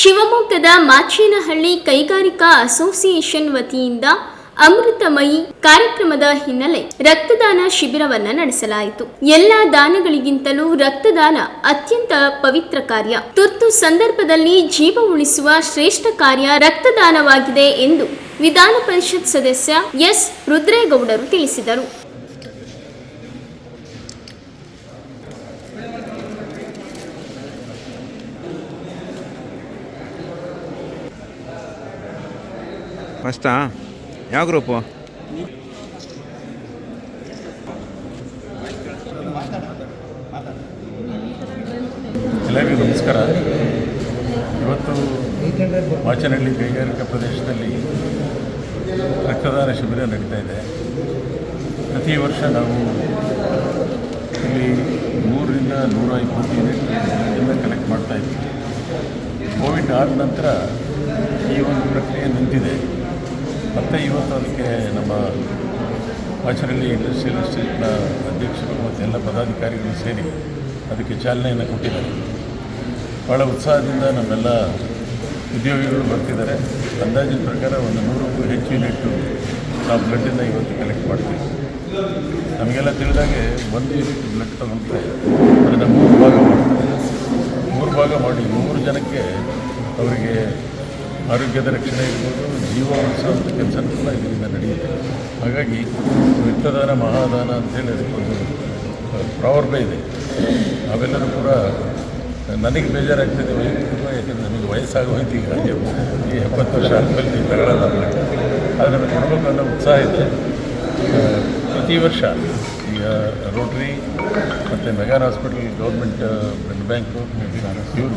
ಶಿವಮೊಗ್ಗದ ಮಾಚೇನಹಳ್ಳಿ ಕೈಗಾರಿಕಾ ಅಸೋಸಿಯೇಷನ್ ವತಿಯಿಂದ ಅಮೃತಮಯಿ ಕಾರ್ಯಕ್ರಮದ ಹಿನ್ನೆಲೆ ರಕ್ತದಾನ ಶಿಬಿರವನ್ನ ನಡೆಸಲಾಯಿತು. ಎಲ್ಲ ದಾನಗಳಿಗಿಂತಲೂ ರಕ್ತದಾನ ಅತ್ಯಂತ ಪವಿತ್ರ ಕಾರ್ಯ. ತುರ್ತು ಸಂದರ್ಭದಲ್ಲಿ ಜೀವ ಉಳಿಸುವ ಶ್ರೇಷ್ಠ ಕಾರ್ಯ ರಕ್ತದಾನವಾಗಿದೆ ಎಂದು ವಿಧಾನ ಪರಿಷತ್ ಸದಸ್ಯ ಎಸ್ ರುದ್ರೇಗೌಡರು ತಿಳಿಸಿದರು. ಫಸ್ಟಾ ಯಾವ ಗ್ರೂಪು ಎಲ್ಲರಿಗೂ ನಮಸ್ಕಾರ. ಇವತ್ತು ವಾಚನಹಳ್ಳಿ ಕೈಗಾರಿಕಾ ಪ್ರದೇಶದಲ್ಲಿ ರಕ್ತದಾನ ಶಿಬಿರ ನಡೀತಾ ಇದೆ. ಪ್ರತಿ ವರ್ಷ ನಾವು ಇಲ್ಲಿ ನೂರರಿಂದ ನೂರ ಇಪ್ಪತ್ತು ಯೂನಿಟ್ ಎಲ್ಲ ಕಲೆಕ್ಟ್ ಮಾಡ್ತಾ ಇದ್ವಿ ಕೋವಿಡ್ ಆದ ನಂತರ ಈ ಒಂದು ಪ್ರಕ್ರಿಯೆ ನಿಂತಿದೆ. ಮತ್ತು ಇವತ್ತು ಅದಕ್ಕೆ ನಮ್ಮ ಆಚರಣೆ ಇಂಡಸ್ಟ್ರಿಯಲ್ ಎಸ್ಟೇಟ್ನ ಅಧ್ಯಕ್ಷರು ಮತ್ತು ಎಲ್ಲ ಪದಾಧಿಕಾರಿಗಳು ಸೇರಿ ಅದಕ್ಕೆ ಚಾಲನೆಯನ್ನು ಕೊಟ್ಟಿದ್ದಾರೆ. ಭಾಳ ಉತ್ಸಾಹದಿಂದ ನಮ್ಮೆಲ್ಲ ಉದ್ಯೋಗಿಗಳು ಬರ್ತಿದ್ದಾರೆ. ಅಂದಾಜಿನ ಪ್ರಕಾರ ಒಂದು ನೂರಕ್ಕೂ ಹೆಚ್ಚು ಯೂನಿಟ್ಟು ನಾವು ಬ್ಲಡ್ಡನ್ನು ಇವತ್ತು ಕಲೆಕ್ಟ್ ಮಾಡ್ತೀವಿ. ನಮಗೆಲ್ಲ ತಿಳಿದಾಗೆ ಒಂದು ಯೂನಿಟ್ ಬ್ಲಡ್ ತಗೊಂಡ್ರೆ ಅದನ್ನು ಮೂರು ಭಾಗ ಮಾಡ್ತಾರೆ. ಮೂರು ಭಾಗ ಮಾಡಿ ಮೂರು ಜನಕ್ಕೆ ಅವರಿಗೆ ಆರೋಗ್ಯದ ರಕ್ಷಣೆ ಇರ್ಬೋದು ಜೀವ ಉಳಿಸುವಂಥ ಕೆಲಸ ಕೂಡ ಇದರಿಂದ ನಡೆಯುತ್ತೆ. ಹಾಗಾಗಿ ರಕ್ತದಾನ ಮಹಾದಾನ ಅಂತೇಳಿ ಅದಕ್ಕೊಂದು ಪ್ರಾವರ್ಬ ಇದೆ. ಅವೆಲ್ಲರೂ ಕೂಡ, ನನಗೆ ಬೇಜಾರಾಗ್ತದೆ ವೈಯಕ್ತಿಕವಾಗಿ, ಯಾಕೆಂದರೆ ನನಗೆ ವಯಸ್ಸಾಗೋಯ್ತು ಈಗ ಈ ಎಪ್ಪತ್ತು ವರ್ಷ ಆದಮೇಲೆ ನೀವು ತಗೊಳ್ಳಲ್ಲ ಆದರೆ ನನಗೆ ಕೊಡಬೇಕು ಅನ್ನೋ ಉತ್ಸಾಹ ಇದೆ. ಪ್ರತಿ ವರ್ಷ ಈಗ ರೋಟ್ರಿ ಮತ್ತು Megan hospital government blood bank ಇವರು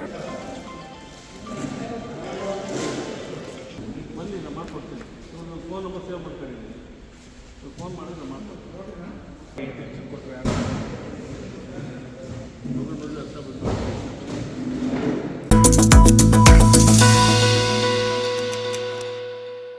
ಮಾಡಿಕೊಡ್ತೀನಿ ಇವರು ಫೋನ್ ನಂಬರ್ ಸೇವ್ ಮಾಡ್ಕೊಂಡಿದ್ದೀನಿ ಇವ್ರು ಫೋನ್ ಮಾಡಿದ್ರೆ ಮಾಡ್ಕೊಡ್ತೀನಿ ಕೊಟ್ಟರೆ ಮೊದಲು ಹತ್ರ ಬಂದು